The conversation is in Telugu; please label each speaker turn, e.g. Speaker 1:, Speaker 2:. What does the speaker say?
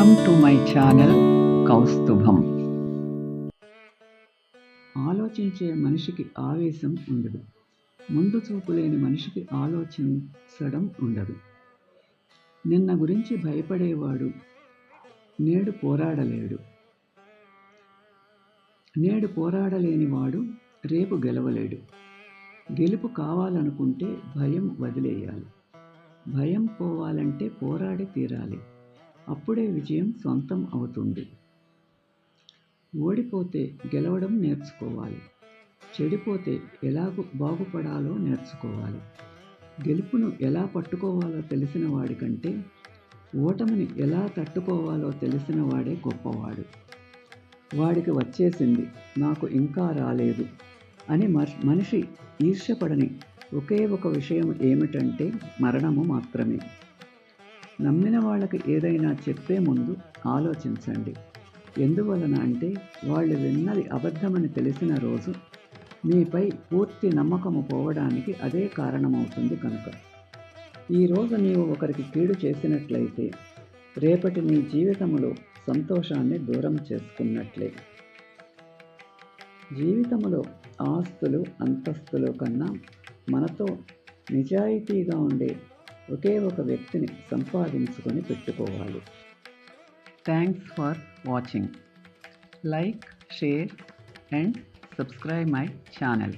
Speaker 1: Welcome to my channel Kaustubham ఆలోచించే మనిషికి ఆవేశం ఉండదు. ముందు చూపు లేని మనిషికి ఆలోచించడం ఉండదు. నిన్న గురించి భయపడేవాడు నేడు పోరాడలేడు. నేడు పోరాడలేనివాడు రేపు గెలవలేడు. గెలుపు కావాలనుకుంటే భయం వదిలేయాలి. భయం పోవాలంటే పోరాడి తీరాలి. అప్పుడే విజయం సొంతం అవుతుంది. ఓడిపోతే గెలవడం నేర్చుకోవాలి. చెడిపోతే ఎలా బాగుపడాలో నేర్చుకోవాలి. గెలుపును ఎలా పట్టుకోవాలో తెలిసిన వాడికంటే ఓటమిని ఎలా తట్టుకోవాలో తెలిసిన వాడే గొప్పవాడు. వాడికి వచ్చేసింది నాకు ఇంకా రాలేదు అని మనిషి ఈర్ష్యపడని ఒకే ఒక విషయం ఏమిటంటే మరణము మాత్రమే. నమ్మిన వాళ్ళకి ఏదైనా చెప్పే ముందు ఆలోచించండి. ఎందువలన అంటే వాళ్ళు విన్నది అబద్ధమని తెలిసిన రోజు మీపై పూర్తి నమ్మకము పోవడానికి అదే కారణమవుతుంది కనుక. ఈరోజు నీవు ఒకరికి కీడు చేసినట్లయితే రేపటి నీ జీవితంలో సంతోషాన్ని దూరం చేసుకున్నట్లే. జీవితంలో ఆస్తులు అంతస్తులు కన్నా మనతో నిజాయితీగా ఉండే ఒకే ఒక వ్యక్తిని సంపాదించుకొని పెట్టుకోవాలి. Thanks for watching like share and subscribe my channel